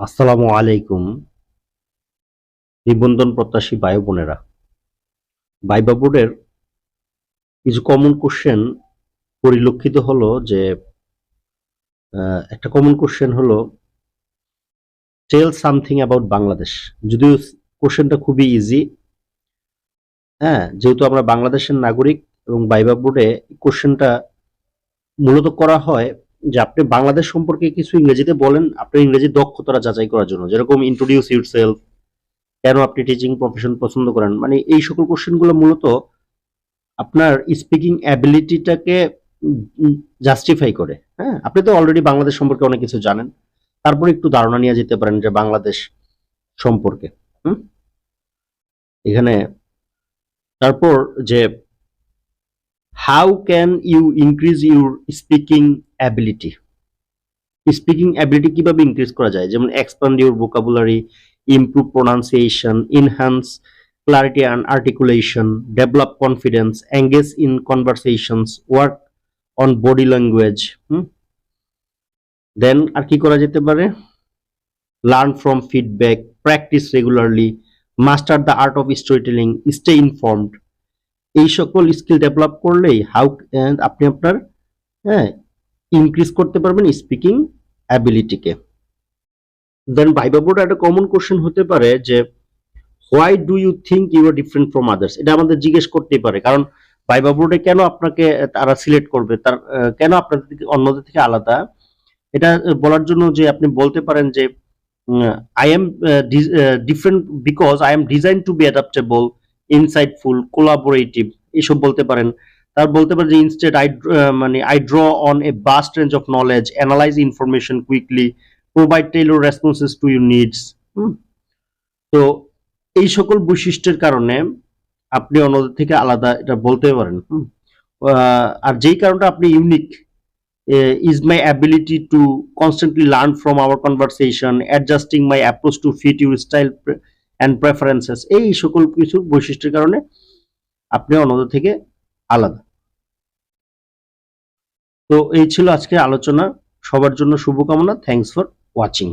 আসসালামু আলাইকুম, নিবন্ধন প্রত্যাশী বায়ু বোনেরা। বাইবা বোর্ডের কিছু কমন কোশ্চেন পরিলক্ষিত হলো যে একটা কমন কোশ্চেন হলো টেল সামথিং অ্যাবাউট বাংলাদেশ। যদিও কোশ্চেনটা খুবই ইজি হ্যাঁ যেহেতু আমরা বাংলাদেশের নাগরিক এবং বাইবা বোর্ডে কোশ্চেনটা মূলত করা হয় যে আপনি বাংলাদেশ সম্পর্কে কিছু ইংরেজিতে বলেন, আপনার ইংরেজি দক্ষতাটা যাচাই করার জন্য। যেরকম ইন্ট্রোডিউস ইউর সেলফ কেন আপনি টিচিং প্রফেশন পছন্দ করেন। মানে এই সকল কোশ্চেনগুলো মূলত আপনার স্পিকিং অ্যাবিলিটিটাকে জাস্টিফাই করে। হ্যাঁ আপনি তো অলরেডি বাংলাদেশ সম্পর্কে অনেক কিছু জানেন। তারপর একটু ধারণা নিয়ে যেতে পারেন যে বাংলাদেশ সম্পর্কে। হুম? এখানে তারপর যে how can you increase your speaking ability speaking ability কীভাবে ইনক্রিজ করা যায়? যেমন expand your vocabulary improve pronunciation enhance clarity and articulation develop confidence engage in conversations work on body language then আর কি করা যেতে পারে? Learn from feedback practice regularly master the art of storytelling stay informed এই সকল skill develop করলেই how আপনি আপনার হ্যাঁ ইনক্রিজ করতে পারবেন স্পিকিং অ্যাবিলিটিকে দেন ভাইবা বোর্ডে একটা কমন কোশ্চেন হতে পারে যে why do you think you are different from others এটা আমাদের জিজ্ঞেস করতেই পারে, কারণ ভাইবা বোর্ডে কেন আপনাকে তারা সিলেক্ট করবে? তার কেন আপনাদের থেকে, অন্যদের থেকে আলাদা? এটা বলার জন্য যে আপনি বলতে পারেন যে I am different because I am design to be adaptable insightful collaborative এইসব বলতে পারেন। তার বলতে পারেন যে ইনস্টেড আই মানে I draw on a vast range of knowledge analyse information quickly provide tailor responses to your needs তো এই সকল বৈশিষ্ট্যের কারণে আপনি অন্যদের থেকে আলাদা এটা বলতে পারেন আর যেই কারণটা আপনি unique is my ability to constantly learn from our conversation adjusting my approach to fit your style and preferences এই সকল কিছু বৈশিষ্ট্যের কারণে আপনি অন্যদের থেকে আলাদা। তো এই ছিল আজকে আলোচনা। সবার জন্য শুভকামনা। Thanks for watching